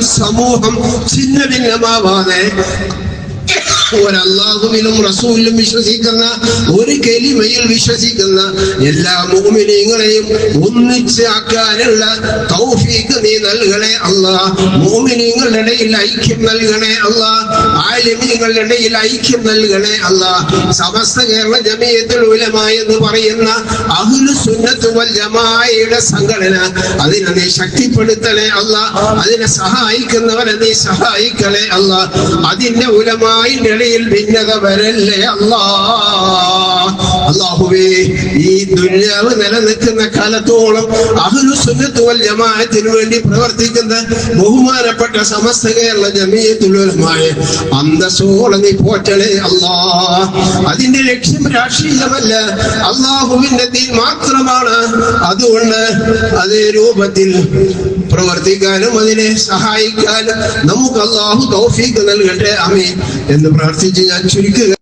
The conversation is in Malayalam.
സമൂഹം ഛിന്ന ഭിന്നമാവാതെ ഒരല്ലാഹുവിലും റസൂലിലും വിശ്വസിക്കുന്ന ഒരു കെലിമയിൽ വിശ്വസിക്കുന്ന എല്ലാ മോമിനിങ്ങളെയും ഒന്നിച്ച് ആക്കാനുള്ള നീ നൽകണേ അല്ലാ. മോമിനിങ്ങളുടെ ഇടയിൽ ഐക്യം നൽകണേ അല്ലാ. ആലിമീങ്ങളുടെ ഇടയിൽ ഐക്യം നൽകണേ അല്ലാ. സമസ്ത കേരള ജമീയത്തുൽ ഉലമ എന്ന് പറയുന്ന അഹ്ലു സുന്നത്തുവൽ ജമായയുടെ സംഘടന അതിനെ നീ ശക്തിപ്പെടുത്തണേ അല്ല. അതിനെ സഹായിക്കുന്നവരെ നീ സഹായിക്കണേ അല്ല. അതിന്റെ ഉലമായിന്റെ ഇടയിൽ ഭിന്നത വരല്ലേ അല്ലാ അള്ളാഹുവേ ഈ ദുര്യാവ് നിലനിൽക്കുന്ന കാലത്തോളം അഹ്ലു സുന്നത്ത് വൽ ജമാഅത്തിന് വേണ്ടി പ്രവർത്തിക്കുന്ന ബഹുമാനപ്പെട്ട സമസ്ത കേരള ജമീയത്തുലമായ അന്തസ്സോളം നീ പോറ്റണേ അല്ലാ. അതിന്റെ ലക്ഷ്യം രാഷ്ട്രീയമല്ല അള്ളാഹുവിന്റെ ദീൻ മാത്രമാണ്. അതുകൊണ്ട് അതേ രൂപത്തിൽ പ്രവർത്തിക്കാനും അതിനെ സഹായിക്കാനും നമുക്ക് അള്ളാഹു തൗഫീഖ് നൽകട്ടെ അമീൻ എന്ന് പ്രാർത്ഥിച്ച് ഞാൻ ചുരുക്കുക.